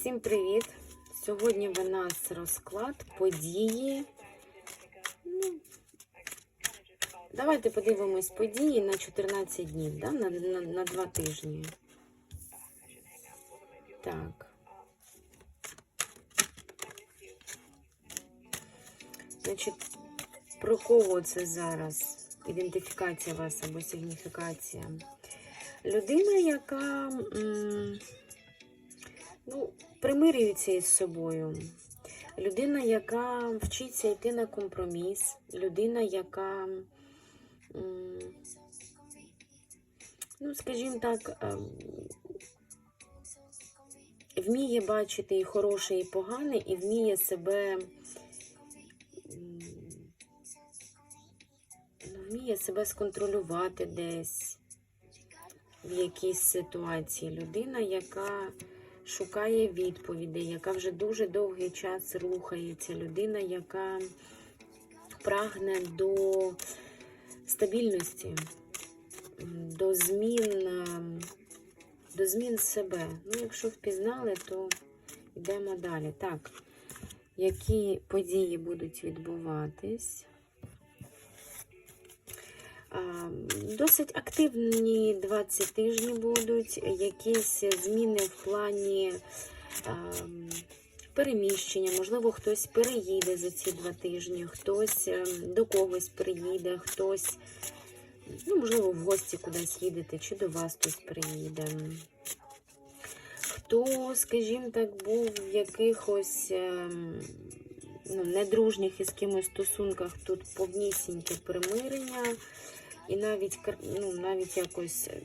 Всім привіт! Сьогодні в нас розклад події. Ну, давайте подивимось події на 14 днів, да? на, на, на 2 тижні. Так. Значить, про кого це зараз? Ідентифікація вас або сигніфікація. Людина, яка м, ну, примирюється із собою. Людина, яка вчиться йти на компроміс. Людина, яка, ну, скажімо так, ем, вміє бачити і хороше, і погане, і вміє себе. ну, Вміє себе сконтролювати десь в якійсь ситуації. Людина, яка шукає відповідей, яка вже дуже довгий час рухається. Людина, яка прагне до стабільності, до змін, до змін себе. Ну, якщо впізнали, то йдемо далі. Так, які події будуть відбуватись? Досить активні 20 тижні будуть, якісь зміни в плані переміщення. Можливо, хтось переїде за ці два тижні, хтось ем, до когось приїде, хтось, ну, можливо, в гості кудись їдете, чи до вас хтось приїде. Хто, скажімо так, був в якихось ем, ну, недружніх із кимось стосунках, тут повнісіньке примирення. І навіть ну, навіть якось е,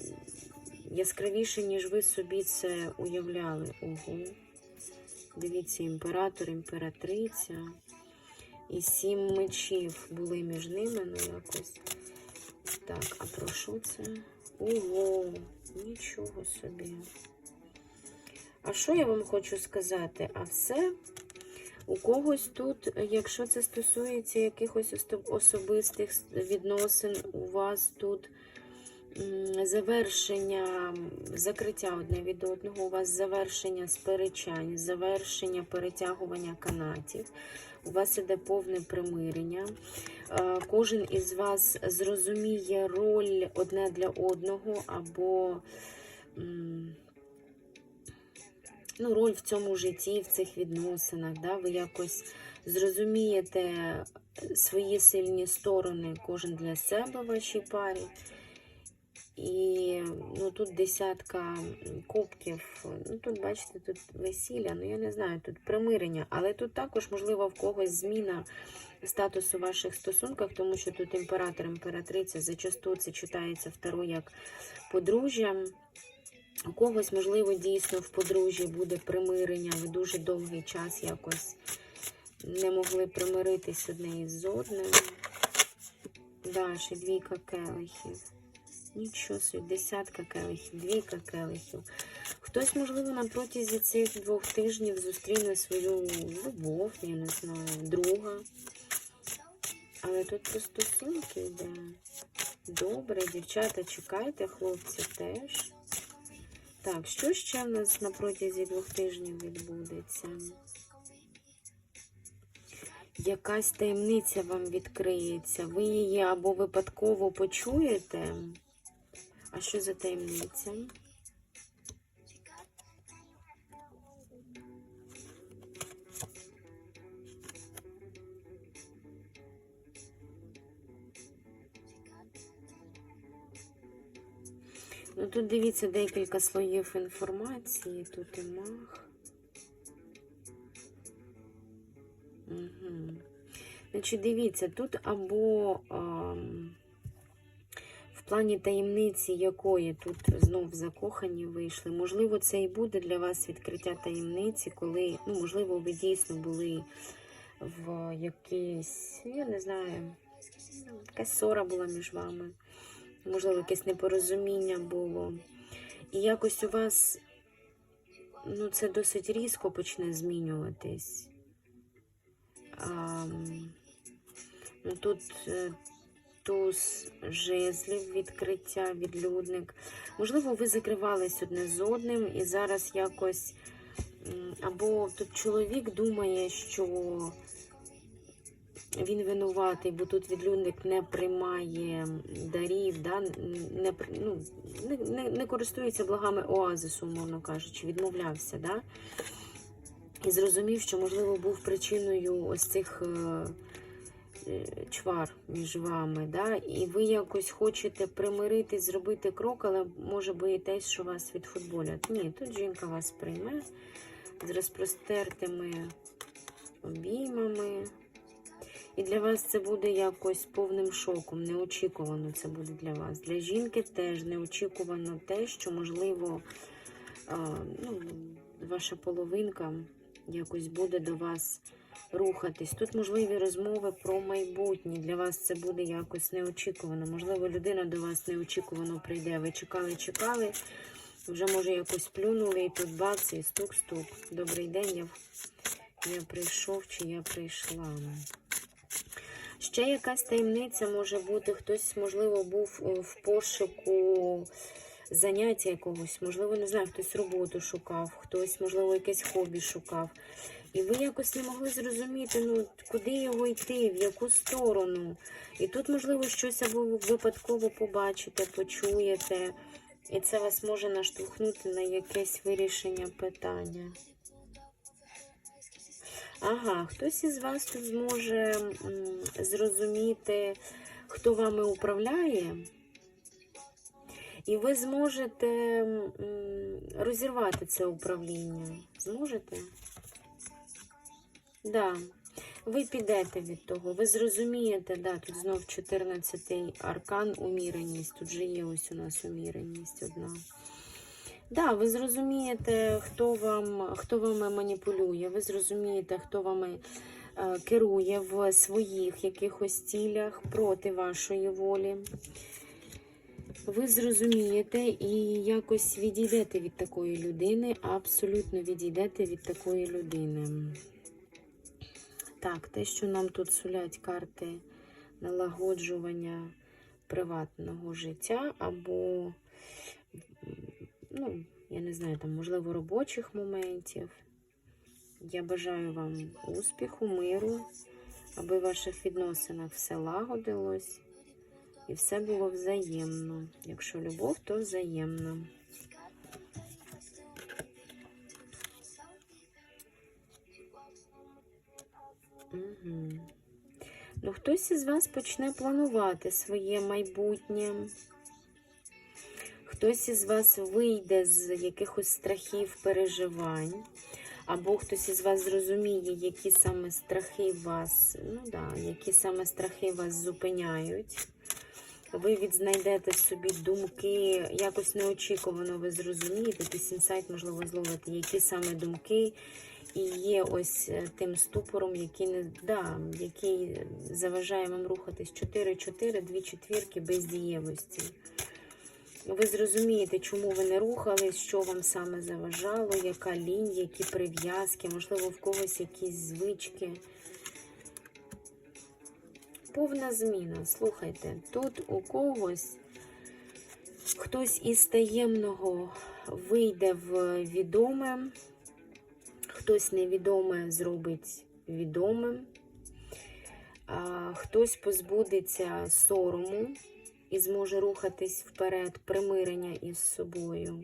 яскравіше, ніж ви собі це уявляли. Ого. Дивіться, імператор, імператриця. І сім мечів були між ними, ну якось. Так, а про що це? Ого, нічого собі. А що я вам хочу сказати? А все у когось тут, якщо це стосується якихось особистих відносин, у вас тут завершення, закриття одне від одного, у вас завершення сперечань, завершення перетягування канатів, у вас іде повне примирення. Е, Кожен із вас зрозуміє роль одне для одного або ну, роль в цьому житті, в цих відносинах. Да? Ви якось зрозумієте свої сильні сторони, кожен для себе в вашій парі. І ну, тут десятка кубків. Ну, тут, бачите, тут весілля, ну я не знаю, тут примирення, але тут також, можливо, в когось зміна статусу ваших стосунках, тому що тут імператор, імператриця, зачасту це читається второ як подружжя. У когось, можливо, дійсно в подружжі буде примирення. Ви дуже довгий час якось не могли примиритись одне із одним. Да, ще двійка келихів. Нічого собі, десятка келихів, двійка келихів. Хтось, можливо, на протязі цих двох тижнів зустріне свою любов, я не знаю, друга. Але тут про стосунки йде. Добре, дівчата, чекайте, хлопці теж. Так, що ще в нас на протязі двох тижнів відбудеться? Якась таємниця вам відкриється. Ви її або випадково почуєте. А що за таємниця? Тут дивіться декілька слоїв інформації. Тут і мах. Угу. Значить, дивіться, тут або ам, в плані таємниці якої тут знов закохані вийшли. Можливо, це і буде для вас відкриття таємниці, коли, ну, можливо, ви дійсно були в якійсь, я не знаю, якась ссора була між вами. Можливо, якесь непорозуміння було. І якось у вас ну, це досить різко почне змінюватись. А, ну, тут е, туз жезлів, відкриття, відлюдник. Можливо, ви закривались одне з одним і зараз якось Або тут чоловік думає, що він винуватий, бо тут відлюдник не приймає дарів, да? не, ну, не, не, не користується благами оазису, умовно кажучи, відмовлявся. Да? І зрозумів, що, можливо, був причиною ось цих е, е, чвар між вами. Да? І ви якось хочете примиритись, зробити крок, але може боїтесь, що вас відфутболять. Ні, тут жінка вас прийме з розпростертими обіймами. І для вас це буде якось повним шоком, неочікувано це буде для вас. Для жінки теж неочікувано те, що, можливо, ну, ваша половинка якось буде до вас рухатись. Тут можливі розмови про майбутнє. Для вас це буде якось неочікувано. Можливо, людина до вас неочікувано прийде. Ви чекали, чекали, вже може якось плюнули, і тут бац, і стук-стук. Добрий день, я, я прийшов чи я прийшла. Ще якась таємниця може бути, хтось, можливо, був е, в пошуку заняття якогось, можливо, не знаю, хтось роботу шукав, хтось, можливо, якесь хобі шукав. І ви якось не могли зрозуміти, ну, куди його йти, в яку сторону. І тут, можливо, щось або випадково побачите, почуєте, і це вас може наштовхнути на якесь вирішення питання. Ага, хтось із вас тут зможе зрозуміти, хто вами управляє, і ви зможете розірвати це управління. Зможете? Да. Ви підете від того, ви зрозумієте, да, тут знов 14-й аркан уміреність. Тут же є ось у нас уміреність одна. Да, ви зрозумієте, хто вам, хто вами маніпулює, ви зрозумієте, хто вами е, керує в своїх якихось цілях проти вашої волі. Ви зрозумієте і якось відійдете від такої людини, абсолютно відійдете від такої людини. Так, те, що нам тут сулять карти налагоджування приватного життя або ну, я не знаю, там, можливо, робочих моментів. Я бажаю вам успіху, миру, аби в ваших відносинах все лагодилось і все було взаємно. Якщо любов, то взаємно. Угу. Ну, хтось із вас почне планувати своє майбутнє. Хтось із вас вийде з якихось страхів, переживань, або хтось із вас зрозуміє, які саме страхи вас, ну да, які саме страхи вас зупиняють. Ви відзнайдете собі думки, якось неочікувано ви зрозумієте, якийсь інсайт, можливо, зловити, які саме думки і є ось е, тим ступором, який не да, який заважає вам рухатись 4-4, дві четвірки без дієвості. Ви зрозумієте, чому ви не рухались, що вам саме заважало, яка лінь, які прив'язки, можливо, в когось якісь звички. Повна зміна. Слухайте, тут у когось хтось із таємного вийде в відоме, хтось невідоме зробить відомим, а хтось позбудеться сорому і зможе рухатись вперед, примирення із собою.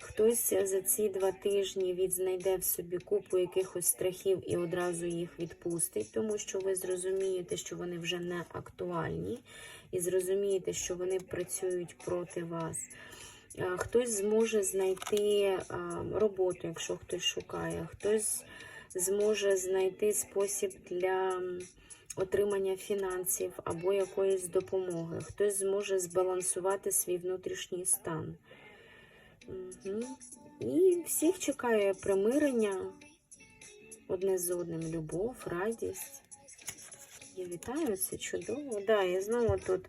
Хтось за ці два тижні відзнайде в собі купу якихось страхів і одразу їх відпустить, тому що ви зрозумієте, що вони вже не актуальні, і зрозумієте, що вони працюють проти вас. Хтось зможе знайти роботу, якщо хтось шукає, хтось зможе знайти спосіб для отримання фінансів або якоїсь допомоги. Хтось зможе збалансувати свій внутрішній стан. І всіх чекає примирення одне з одним, любов, радість. Я вітаю, це чудово. Да, і знову тут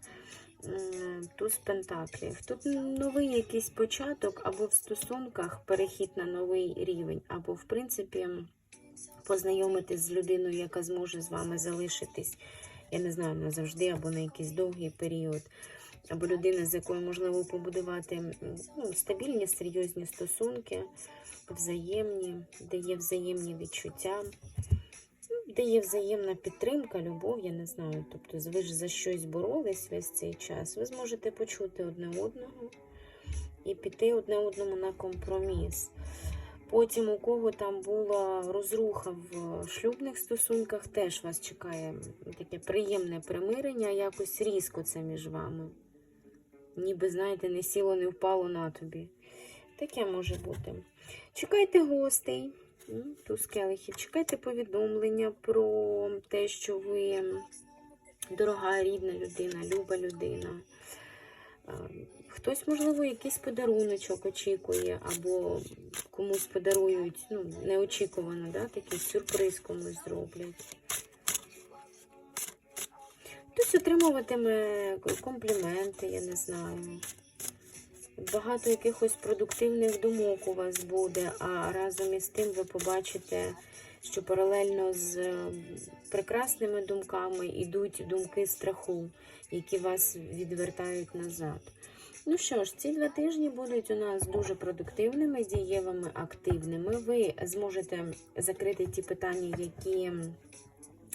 туз пентаклів. Тут новий якийсь початок, або в стосунках перехід на новий рівень, або, в принципі, познайомитись з людиною, яка зможе з вами залишитись, я не знаю, назавжди, або на якийсь довгий період. Або людина, з якою можливо побудувати ну, стабільні, серйозні стосунки. взаємні, де є взаємні відчуття, ну, де є взаємна підтримка, любов, я не знаю. Тобто ви ж за щось боролись весь цей час, ви зможете почути одне одного і піти одне одному на компроміс. Потім, у кого там була розруха в шлюбних стосунках, теж вас чекає таке приємне примирення, якось різко це між вами. Ніби, знаєте, не сіло, не впало на тобі. Таке може бути. Чекайте гостей, туз чекайте повідомлення про те, що ви дорога, рідна людина, люба людина. Хтось, можливо, якийсь подаруночок очікує, або комусь подарують, ну, неочікувано, да? такий сюрприз комусь зроблять. Хтось отримуватиме компліменти, я не знаю. Багато якихось продуктивних думок у вас буде, а разом із тим ви побачите, що паралельно з прекрасними думками йдуть думки страху, які вас відвертають назад. Ну що ж, ці два тижні будуть у нас дуже продуктивними, дієвими, активними. Ви зможете закрити ті питання, які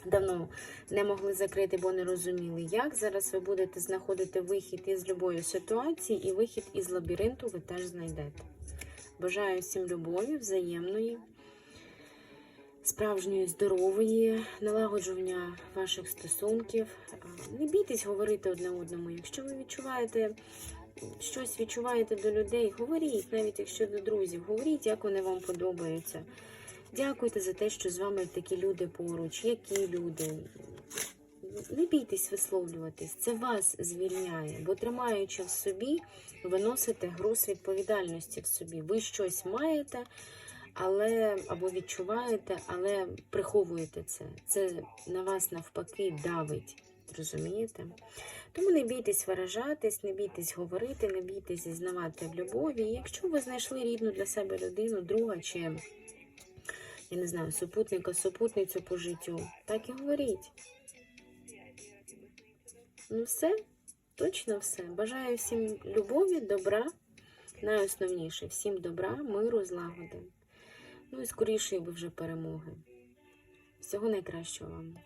давно не могли закрити, бо не розуміли, як. Зараз ви будете знаходити вихід із любої ситуації, і вихід із лабіринту ви теж знайдете. Бажаю всім любові, взаємної, справжньої, здорової, налагоджування ваших стосунків. Не бійтесь говорити одне одному. Якщо ви відчуваєте щось відчуваєте до людей, говоріть, навіть якщо до друзів, говоріть, як вони вам подобаються. Дякуйте за те, що з вами такі люди поруч, які люди. Не бійтесь висловлюватись, це вас звільняє, бо тримаючи в собі, ви носите груз відповідальності в собі. Ви щось маєте, але або відчуваєте, але приховуєте це. Це на вас навпаки давить. Розумієте? Тому не бійтесь виражатись, не бійтесь говорити, не бійтесь зізнавати в любові. Якщо ви знайшли рідну для себе людину, друга чи, я не знаю, супутника, супутницю по життю, так і говоріть. Ну все, точно все. Бажаю всім любові, добра. Найосновніше всім добра, миру, злагоди. Ну і скорішої би вже перемоги. Всього найкращого вам.